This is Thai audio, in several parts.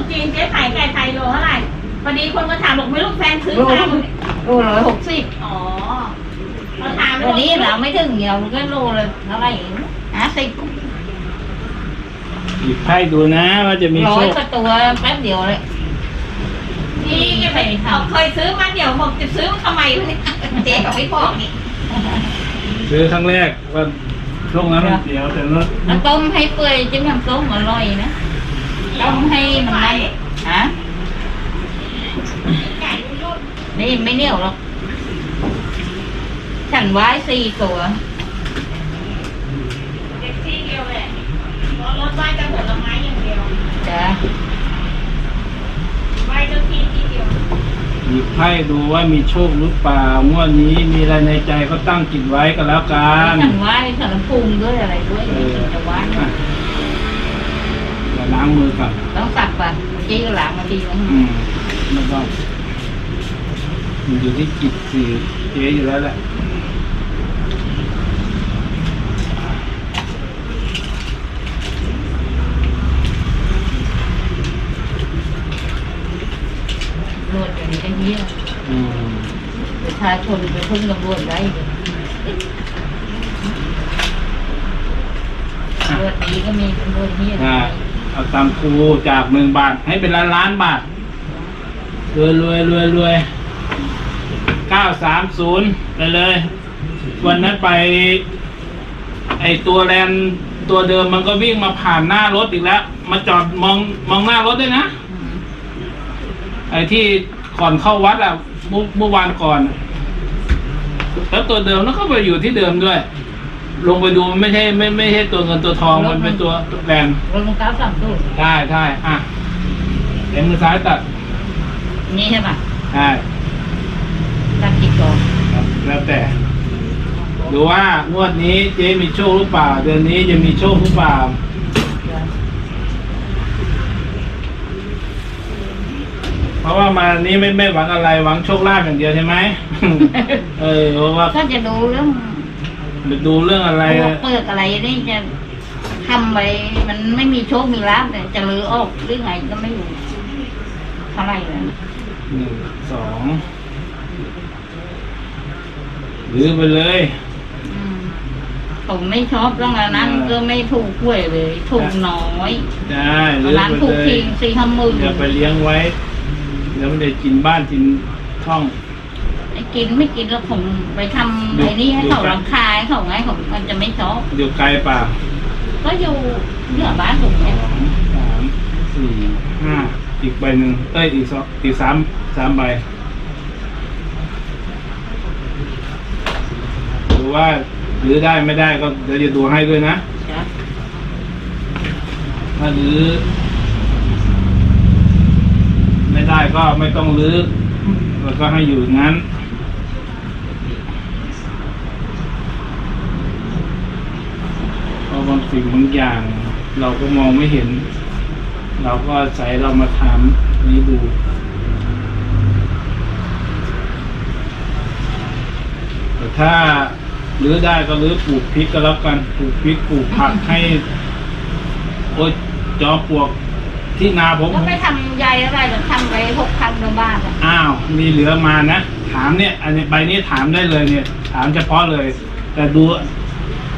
กจีนเจ๊ไขายไก่ไทยโลเท่าไหร่พอดีคนมาถามบอกไม่ลูกแฟนซื้อโลมาโลร้อยหกสิบอ๋อมาถามวันนี้เราไม่ถึงเดียวมันก็โลเลยเท่าไหร่ห้าสิบหยิบไพ่ดูนะว่าจะมีร้โชอยคก็ตัวแป๊บเดียวเลยนี่ไงเขาเคยซื้อมาเดี๋ยวบอกจะซื้อทำไมวะเนี่ยเจ๊เขาไม่บอกนี่ซื้อครั้งแรกว่าช่วงนั้นมันเสียวแต่ว่า แล้วต้มให้เปื่อยจิ้มน้ำส้มอร่อยนะ ต้มให้มันนั่นฮะไก่รุ่นนี่ไม่เหนียวหรอก ฉันไว้สี่ตัวเด็กที่เดียวแหละเพราะรถไหว้แต่ผลไม้อย่างเดียวจ้ะไหว้เจ้าที่ที่เดียวหยิบไพ่ดูว่ามีโชคหรือเปล่างวดนี้มีอะไรในใจก็ตั้งจิตไว้ก็แล้วกันฉันไว้สารภูมิด้วยอะไรด้วยเออจะไว้อะเดี๋ยว ล้างมือก่อนต้องสักป่ะเมื่อกี้ก็ล้างมาดีแล้วอืมไม่ต้องมันอยู่ที่จิตสื่อเจ๊อยู่แล้วแหละรวดอย่างนี้ก็เหี้ยอืมประชาชนไปพึ่งตำรวจได้เลยรวดนี้ก็มีตำรวจเหี้ย อ่า เอาตามครูจากหนึ่งบาทให้เป็นล้านล้านบาทรวยรวยรวยรวยเก้าสามศูนย์ไปเลย วันนั้นไป ไอตัวแลนตัวเดิมมันก็วิ่งมาผ่านหน้ารถอีกแล้ว มาจอดมองมองหน้ารถด้วยนะ ไอที่ก่อนเข้าวัดอะเมื่อวานก่อน แล้วตัวเดิมแล้วก็ไปอยู่ที่เดิมด้วย ลงไปดูมันไม่ใช่ไม่ไม่ใช่ตัวเงินตัวทองมันเป็นตัวแบรนด์รถลงเก้าสามตู้ใช่ใช่อะเอ็มือซ้ายตัดนี่ใช่ป่ะใช่ตัดกี่กองครับแล้วแต่ดูว่างวดนี้เจ๊มีโชคหรือเปล่า เดือนนี้จะมีโชคหรือเปล่าเพราะว่ามานี้ไม่ไม่หวังอะไรหวังโชคลาภอย่างเดียวใช่ไหมเออเพราะว่าถ้าจะดู เรื่องดูเรื่องอะไร พวกอะเปลือกอะไรนี่จะทำไปมันไม่มีโชคมีลาภเลยจะลือออกหรือไงก็ไม่รู้เท่าไหร่เลยหนึ่งสองหรือไปเลย อืมผมไม่ชอบเรื่องนั้นเออก็ไม่ถูกหวยเลย ถูกน้อยได้หรือร้านไปถูกเลยทิ้งสี่ห้าหมื่นอย่าไปเลี้ยงไว้เดี๋ยวไม่ได้กินบ้านกินช่อง ไอ้กินไม่กินแล้วผมไปทำดูไอ้นี่ให้ดูเขากันรังคายเขาไงผมมันจะไม่ชอบอยู่ไกลเปล่าก็อยู่เหนือบ้านผมสเนี่ยองสามสี่ห้าอีกใบหนึ่งเอ้ยอีกสองอีกสามสามใบดูว่าหรือได้ไม่ได้ก็เดี๋ยวจะดูให้ด้วยนะจ้ะถ้ารื้อไม่ได้ก็ไม่ต้องรื้อแล้วก็ให้อยู่อย่างนั้น เพราะ บางสิ่งบางอย่าง เราก็มองไม่เห็น เราก็อาศัยเรามาถามนี้ดูแต่ถ้ารื้อได้ก็รื้อปลูกพริกก็แล้วกันปลูกพริกปลูกผักให้ โอ้ยจอมปลวกที่นาผมก็ไม่ทำใยอะไรหรอกทำไปหกพันกว่าบาทอะอ้าว มีเหลือมานะ ถามเนี่ย อันนี้ใบนี้ถามได้เลยเนี่ย ถามเฉพาะเลย แต่ดู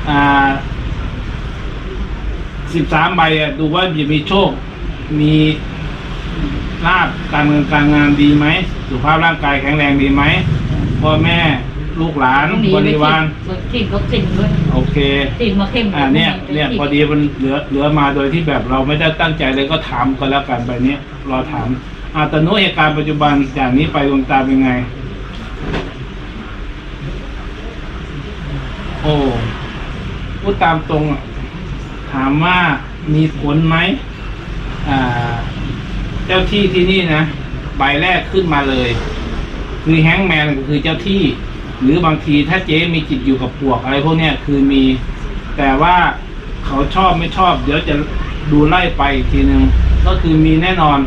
อ่า สิบสามใบอะดูว่าจะมีโชค มีลาบการเงินการงานดีไหมสุขภาพร่างกายแข็งแรงดีไหมพ่อแม่ลูกหลานต้องมีบริวารฉีดวัคซีนด้วยโอเคฉีดมาเข้มอ่าเนี่ยเนี่ยพอดีมันเหลือเหลือมาโดยที่แบบเราไม่ได้ตั้งใจเลยก็ถามก็แล้วกันไปเนี้ยรอถามอาตโนเหตุการณ์ปัจจุบันจากนี้ไปดวงตาเป็นไง โอ้พูดตามตรงอะ ถามว่ามีผลไหมเจ้าที่ที่นี่นะใบแรกขึ้นมาเลย คือแฮงแมนก็คือเจ้าที่ หรือบางทีถ้าเจ๊มีจิตอยู่กับปวกอะไรพวกเนี้ยคือมี แต่ว่าเขาชอบไม่ชอบ เดี๋ยวจะดูไล่ไปทีหนึ่งก็คือมีแน่นอน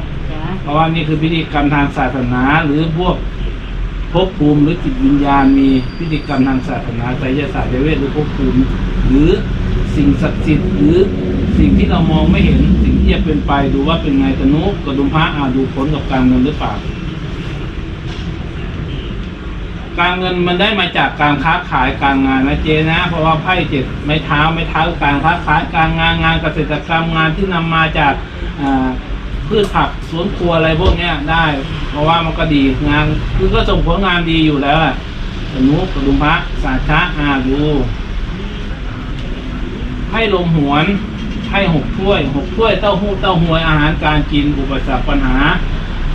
เพราะว่านี่คือพิธีกรรมทางศาสนาหรือพวกภพภูมิหรือจิตวิญญาณมีพิธีกรรมทางศาสนาไสยศาสตร์เวทหรือภพภูมิ หรือ สิ่งศักดิ์สิทธิ์หรือสิ่งที่เรามองไม่เห็นสิ่งที่จะเป็นไปดูว่าเป็นไงตนุกระดุมพระอาดูผลกับการเงินหรือเปล่าการเงินมันได้มาจากการค้าขายการงานนะเจนะ เพราะว่าไพ่เจ็ดไม้เท้าไม้เท้าการค้าขายการงานงานเกษตรกรรมงานที่นำมาจากอ่าพืชผักสวนครัวอะไรพวกเนี้ยได้ เพราะว่ามันก็ดีงานคือก็ส่งผลงานดีอยู่แล้วแหละสนุกกระดุมพระสาชะอาดู ให้ลมหวน ให้หกถ้วยหกถ้วยเต้าหู้เต้าหวยอาหารการกินอุปสรรคปัญหา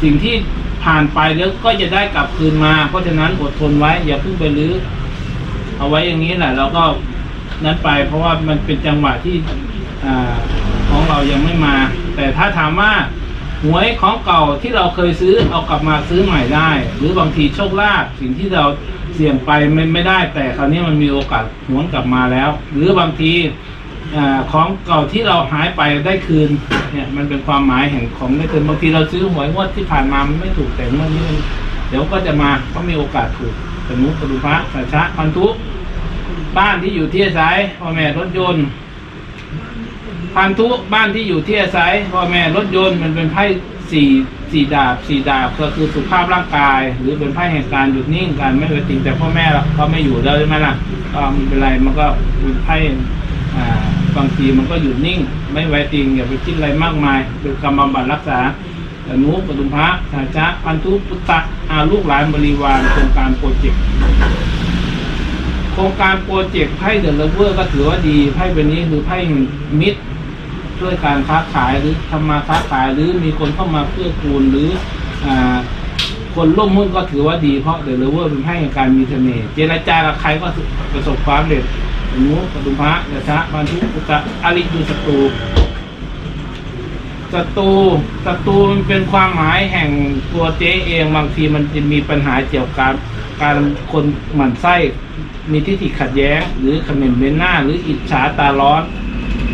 สิ่งที่ผ่านไปแล้วก็จะได้กลับคืนมา เพราะฉะนั้นอดทนไว้ อย่าเพิ่งไปรื้อเอาไว้อย่างนี้แหละเราก็นั้นไป เพราะว่ามันเป็นจังหวะที่ของเรายังไม่มา แต่ถ้าถามว่าหวยของเก่าที่เราเคยซื้อเอากลับมาซื้อใหม่ได้ หรือบางทีโชคลาภสิ่งที่เราเสี่ยงไปไม่ไม่ได้ แต่คราวนี้มันมีโอกาสหวนกลับมาแล้ว หรือบางที อของเก่าที่เราหายไปได้คืนเนี่ยมันเป็นความหมายแห่งของได้คืนบางทีเราซื้อหวยงวดที่ผ่านมามันไม่ถูกแต่งวดนี้เดี๋ยวก็จะมาก็มีโอกาสถูกสมุปรุพระสัชะพันธุบ้านที่อยู่ที่อาศัยพ่อแม่รถยนต์พันธุบ้านที่อยู่ที่อาศัยพ่อแม่รถยนต์มันเป็นไพ่สี่สี่ดาบสี่ดาบก็คือสุขภาพร่างกาย หรือเป็นไพ่แห่งการหยุดนิ่งการไม่เป็นจริงแต่พ่อแม่เราก็ไม่อยู่แล้วใช่ไหมล่ะก็ไม่เป็นไรมันก็เป็นไพ่อ่า บางทีมันก็หยุดนิ่ง ไม่ไว้จริงอย่าไปคิดอะไรมากมายเป็นกรรมบำบัดรักษาอนุปตุมพระสาจะพันธุพุตตะอาลูกหลานบริวารโครงการโปรเจกต์โครงการโปรเจกต์ไพ่เดอะเลเวอร์ก็ถือว่าดีไพ่เป็นนี้คือไพ่มิตรช่วยการค้าขายหรือทำมาค้าขายหรือมีคนเข้ามาเพื่อกูลหรืออ่าคนร่วมหุ้นก็ถือว่าดีเพราะเดอะเลเวอร์เป็นไพ่การมีเสน่ห์เจรจากับใครก็ประสบความสำเร็จ นุปตุมพระยะชะพันธุปุตะอริยุสตูศัตรูศัตรูมันเป็นความหมายแห่งตัวเจ๊เองบางทีมันจะมีปัญหาเกี่ยวกับการคนหมั่นไส้มีทิฏฐิขัดแย้ง หรือคอมเมนต์เบนหน้า หรืออิจฉาตาร้อน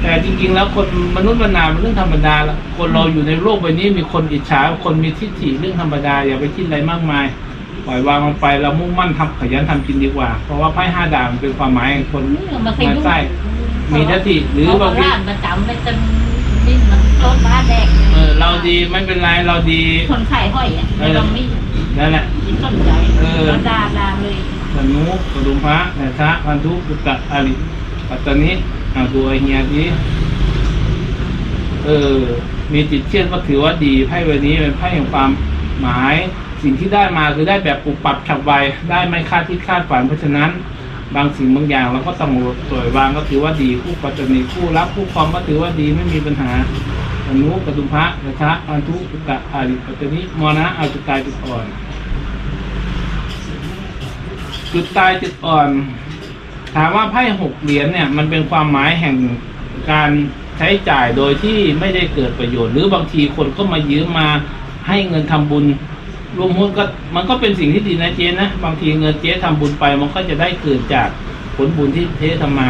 แต่จริงๆ แล้วคนมนุษย์มนาเป็นเรื่องธรรมดาละคนเราอยู่ในโลกใบนี้มีคนอิจฉาคนมีทิฏฐิเรื่องธรรมดาอย่าไปคิดอะไรมากมาย ปล่อยวางมันไปเรามุ่งมั่นทำขยันทำกินดีกว่า เพราะว่าไพ่ห้าดาวมันเป็นความหมายของคนนี่มาเคยหมั่นดูไส้มีทิฏฐิหรือบางทีร้านประจำเลยจนนี่มันรถบ้านแดกเออเราดีไม่เป็นไรเราดีคนขายห้อยอะไม่ต้องมีนั่นแหละสนใจเออแล้วดาดาเลยสนุกระดุมพระนะชะพันธุปุตตะอาริปัตตานิอ่าดูไอเฮียดีเออมีจิตเชื่อก็ถือว่าดีไพ่ใบนี้เป็นไพ่แห่งความหมาย สิ่งที่ได้มาคือได้แบบปุบปรับฉับไวได้ไม่คาดที่คาดฝันเพราะฉะนั้น บางสิ่งบางอย่างเราก็ต้องปล่อยวางก็ถือว่าดีคู่ปัจจุบันคู่รักคู่ครองก็ถือว่าดีไม่มีปัญหาอนุกระดุมพระนะชะพันธุปุตตะอาริปัตตานิมอนะอาจุดตายจุดอ่อน จุดตายจุดอ่อน ถามว่าไพ่หกเหรียญเนี่ยมันเป็นความหมายแห่งการใช้จ่ายโดยที่ไม่ได้เกิดประโยชน์ หรือบางทีคนก็มายืมมาให้เงินทำบุญ รวมหุ้นก็มันก็เป็นสิ่งที่ดีนะเจ๊นะบางทีเงินเจ๊ทำบุญไปมันก็จะได้เกิดจากผลบุญที่เจ๊ทำมา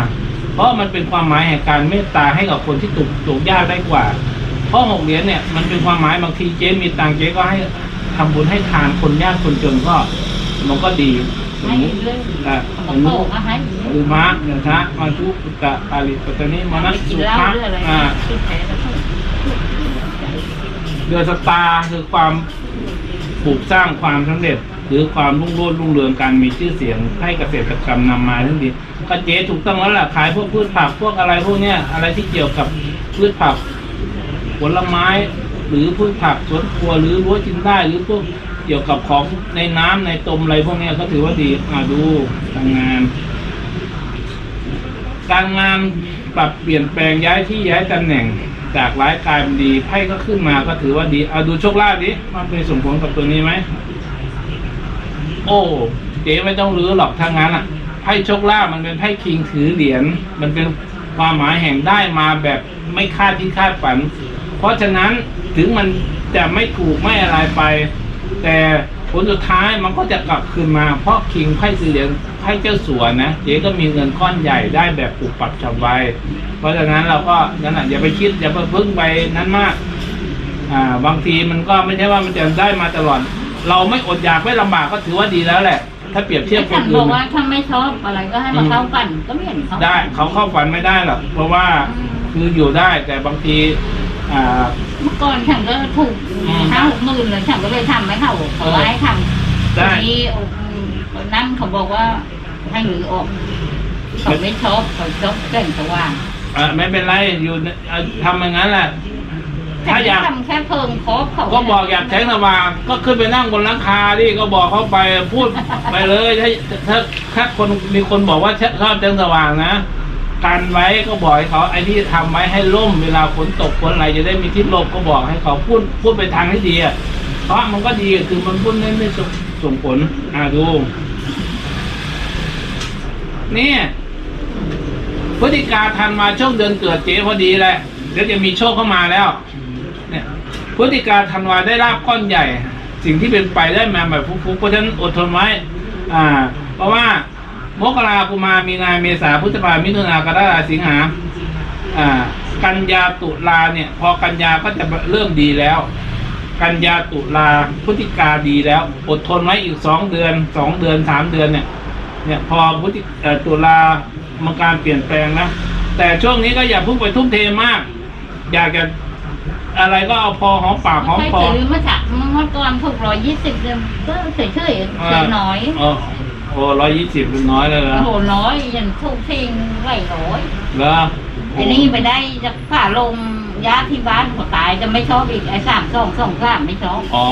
เพราะมันเป็นความหมายแห่งการเมตตาให้กับคนที่ตกตกยากได้กว่า เพราะหกเหรียญเนี่ยมันเป็นความหมายบางทีเจ๊มีตังค์เจ๊ก็ให้ทำบุญให้ทานคนยากคนจนก็ มันก็ดีสมให้มติเรื่องอะขสอมงมโตติก็ให้อุมะเนทะมาทุปุตตะอาลิปัตตานิมานะกิสุนเหล้าภะเรื่องอะไรอ่าที่แพ้แล้วก็เดือนสตาร์คือความ ปลูกสร้างความสำเร็จ หรือความรุ่งโรจน์รุ่งเรืองการมีชื่อเสียงให้เกษตรกรรมนำมาทั้งดีก็เจ๊ถูกต้องแล้วล่ะขายพวกพืชผักพวกอะไรพวกเนี้ยอะไรที่เกี่ยวกับพืชผักผลไม้ หรือพืชผักสวนครัวหรือรั้วกินได้หรือพวกเกี่ยวกับของในน้ำในตมอะไรพวกเนี้ยก็ถือว่าดีอ่าดูการงาน การงานปรับเปลี่ยนแปลงย้ายที่ย้ายตำแหน่ง จากร้ายกลายเป็นดีไพ่ก็ขึ้นมาก็ถือว่าดีเอาดูโชคลาภดิมันเป็นสมผลกับตัวนี้ไหมโอ้เจ๊ไม่ต้องรื้อหรอกถ้างั้นอะไพ่โชคลาภมันเป็นไพ่คิงถือเหรียญมันเป็นความหมายแห่งได้มาแบบไม่คาดที่คาดฝัน เพราะฉะนั้นถึงมันจะไม่ถูกไม่อะไรไป แต่ ผลสุดท้ายมันก็จะกลับคืนมา เพราะคิงไพ่สีเหลืองไพ่เจ้าสัวนะเจ๊ก็มีเงินก้อนใหญ่ได้แบบปรับปรับฉับไวเพราะฉะนั้นเราก็นั่นแหะอย่าไปคิดอย่าไปพึ่งไปนั้นมาก อ่า บางทีมันก็ไม่ใช่ว่ามันจะได้มาตลอด เราไม่อดอยากไม่ลำบากก็ถือว่าดีแล้วแหละ ถ้าเปรียบเทียบคฉันนบอื่อนกว่าถ้าไม่ชอบอะไรก็ให้มาเข้าฝันก็ไม่เห็นเขาได้เขาเข้าฝันไม่ได้หรอกเพราะว่าคคืออยู่ได้แต่บางที อ่า เมื่อก่อนฉันก็ถูกอืมห้าหกหมื่นเลยฉันก็เลยทำไม่เขาเขาว่าให้ทำได้ทีนี้นั่นเขาบอกว่าให้หรือออกเขาไม่ชอบเขาชอบแก่งสว่างอ่าไม่เป็นไรอยู่ในอ่าทำอย่างนั้นแหละแต่ถ้าอยากทำแค่เพิ่มครบเขาก็บอกอยากแสงสว่างก็ขึ้นไปนั่งบนหลังคาดิก็บอกเขาไปพูดไปเลยถ้าถ้าถ้าคนมีคนบอกว่าชอบแสงสว่างนะ กันไว้ก็บอกให้เขาไอ้ที่ทำไว้ให้ร่มเวลาฝนตกฝนอะไรจะได้มีที่หลบก็บอกให้เขาพูดพูดไปทางที่ดีอะเพราะมันก็ดีคือมันพูดไม่ไม่ส่งผลอ่าดูนี่พฤติการทันมาช่วงเดือนเกิดเจ๊พอดีแหละเดี๋ยวจะมีโชคเข้ามาแล้ว เนี่ยพฤติการธันวาได้ลาบก้อนใหญ่ สิ่งที่เป็นไปได้มาแบบฟุกๆเพราะฉะนั้นอดทนไว้ อ่า เพราะว่า มกรากุมารมีนาเมษาพฤษภามิถุนากรกฎาสิงหาอ่า กันยาตุลาเนี่ย พอกันยาก็จะเริ่มดีแล้ว กันยาตุลาพฤติกาดีแล้ว อดทนไว้อีกสองเดือนสองเดือนสามเดือนเนี่ย เนี่ย พอพฤติเอ่อตุลามันการเปลี่ยนแปลงนะแต่ช่วงนี้ก็อย่าเพุ่งไปทุ่มเทมาก อยากจะอะไรก็เอาพอหอมปากหอมไม่คอซื้อมาจากเมื่อก่อนถูกร้อยยี่สิบเดือนก็เฉยๆเฉยน้อยเออโอ้ร้อยยี่สิบน้อยเลยเหรอโอ้โหน้อยยังถูกทิ้งไหวร้อยเหรอไอ้นี่ไปได้จะฝ่าลงญาติที่บ้านเขาตายจะไม่ชอบอีกไอ้สามสองสองสามไม่ชอบอ๋อ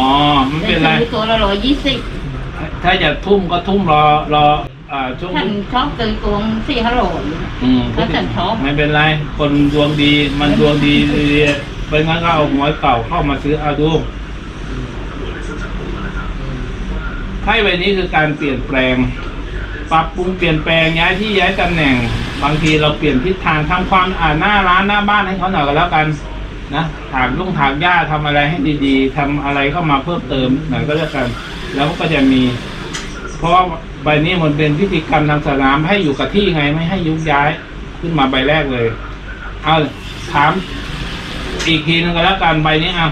ไม่เป็นไรซื้อตัวละร้อยยี่สิบถ้าจะทุ่มก็ทุ่มรอรออ่าช่วงฉันชอบซื้อตัวสี่ฮัลโหลอืมถ้าฉันชอบไม่เป็นไร คนดวงดีมันดวงดีดีๆเป็นงั้นก็เอาหวยเก่าเข้ามาซื้อเอาดู ไพ่ใบนี้คือการเปลี่ยนแปลง ปรับปรุงเปลี่ยนแปลงย้ายที่ย้ายตำแหน่ง บางทีเราเปลี่ยนทิศทางทำความอ่าหน้าร้านหน้าบ้านให้เขาหน่อยก็แล้วกันนะถากลุงถากหญ้าทำอะไรให้ดีๆทำอะไรเข้ามาเพิ่มเติมหน่อยก็แล้วกัน แล้วก็จะมี เพราะใบนี้มันเป็นพิธีกรรมทางศาสนามให้อยู่กับที่ไงไม่ให้ยุบย้ายขึ้นมาใบแรกเลย เอาถามอีกทีนึงก็แล้วกันใบนี้เอา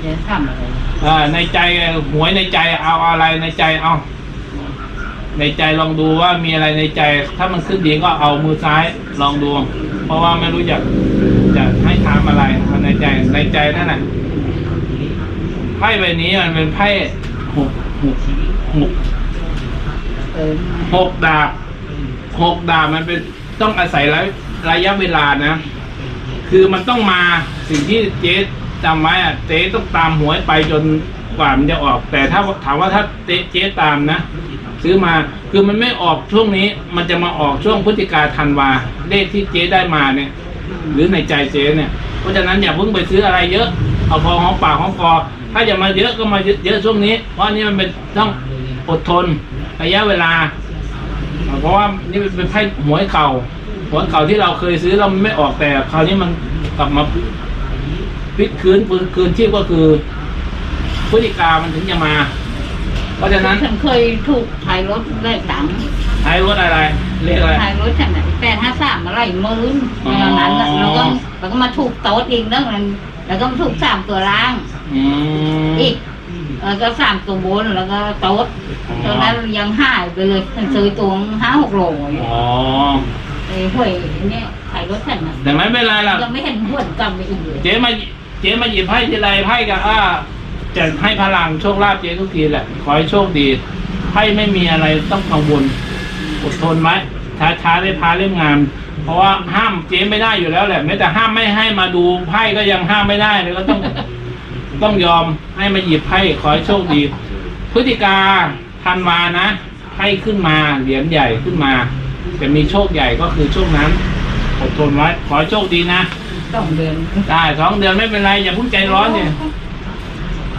เดี๋ยวทำอะไร อในใจหวยในใจเอาอะไรในใจเอา ในใจลองดูว่ามีอะไรในใจ ถ้ามันขึ้นดีก็เอามือซ้ายลองดู เพราะว่าไม่รู้จะจะให้ทำอะไรในใจในใจนั่นแหละไพ่ใบนี้มันเป็นไพ่หกหกหกหกดาบหกดาบมันเป็นต้องอาศัยระยะเวลานะ คือมันต้องมาสิ่งที่เจ๊ จำไว้อะเจ๊ต้องตามหวยไปจนกว่ามันจะออก แต่ถ้าถามว่าถ้าเจ๊เจ๊ตามนะ ซื้อมาคือมันไม่ออกช่วงนี้ มันจะมาออกช่วงพฤศจิกาธันวาเลขที่เจ๊ได้มาเนี่ย หรือในใจเจ๊เนี่ย เพราะฉะนั้นอย่าเพิ่งไปซื้ออะไรเยอะเอาพอหอมปากหอมคอถ้าจะมาเยอะก็มาเยอะช่วงนี้ เพราะนนี้มันเป็นต้องอดทนระยะเวลา เพราะว่านี่เป็นไพ่หวยเก่าหวยเก่าที่เราเคยซื้อเราไม่ออกแต่คราวนี้มันกลับมา พลิกคืนฟื้นคืนชีพก็คือพฤติกามันถึงจะมา เพราะฉะนั้นฉันเคยถูกถ่ายรถเลขดังใช้รถอะไรเรียกอะไรถ่ายรถฉันแปดห้าสามอะไรหมื่นอ๋อตอนนั้นน่ะแล้วก็แล้วก็มาถูกโต๊ดอีกนั่นมันแล้วก็มาถูกสามตัวล่างอืมอีกแล้วก็สามตัวบนแล้วก็โต๊ดอ๋อตอนนั้นยังหายไปเลยฉันซื้อตัวห้าหกโลอยู่อ๋อไอ้ห่วยเนี่ยถ่ายรถฉันน่ะแต่ไม่เป็นไรล่ะยังไม่เห็นหวนกลับไปอีกเลยเจ๊มาเจ๊มาหยิบไพ่ทีไรไพ่กับอ่าจะให้พลังโชคลาภเจ๊ทุกทีแหละ ขอให้โชคดีไพ่ไม่มีอะไรต้องกังวลอดทนไว้ช้าช้าๆได้พาเล่มงามเพราะว่าห้ามเจ๊ไม่ได้อยู่แล้วแหละแม้แต่ห้ามไม่ให้มาดูไพ่ก็ยังห้ามไม่ได้เลยก็ต้องต้องยอมให้มาหยิบไพ่ขอให้โชคดี พฤติกาธันวานะไพ่ขึ้นมาเหรียญใหญ่ขึ้นมา จะมีโชคใหญ่ก็คือช่วงนั้นอดทนไว้ ขอให้โชคดีนะ ต้องเดินได้สองเดือนไม่เป็นไรอย่าเพิ่งใจร้อนเนี่ย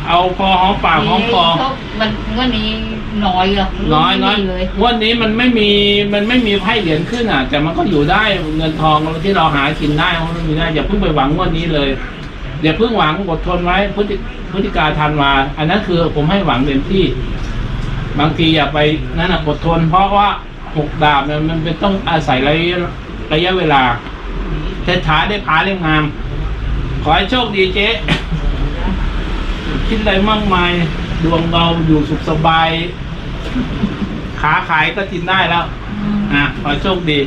เอาพอหอมปากหอมคอมันวันนี้น้อยเหรอน้อยน้อยไม่มีเลยวันนี้มันไม่มีมันไม่มีไพ่เหรียญขึ้นอะ แต่มันก็อยู่ได้เงินทองที่เราหากินได้มันมีได้อย่าเพิ่งไปหวังงวันนี้เลยอย่าเพิ่งหวังอดทนไว้พฤติพฤติการทันมาอันนั้นคือผมให้หวังเต็มที่ บางทีอย่าไปนั่นนะอดทน เพราะว่าหกดาบเนี่ยมันเป็นต้องอาศัยระยะระยะเวลา เศรษฐาได้พาเล่มงาม ขอให้โชคดีเจ๊คิดอะไรมากมาย ดวงเราอยู่สุขสบาย ขาขายก็กินได้แล้ว อะ ขอโชคดี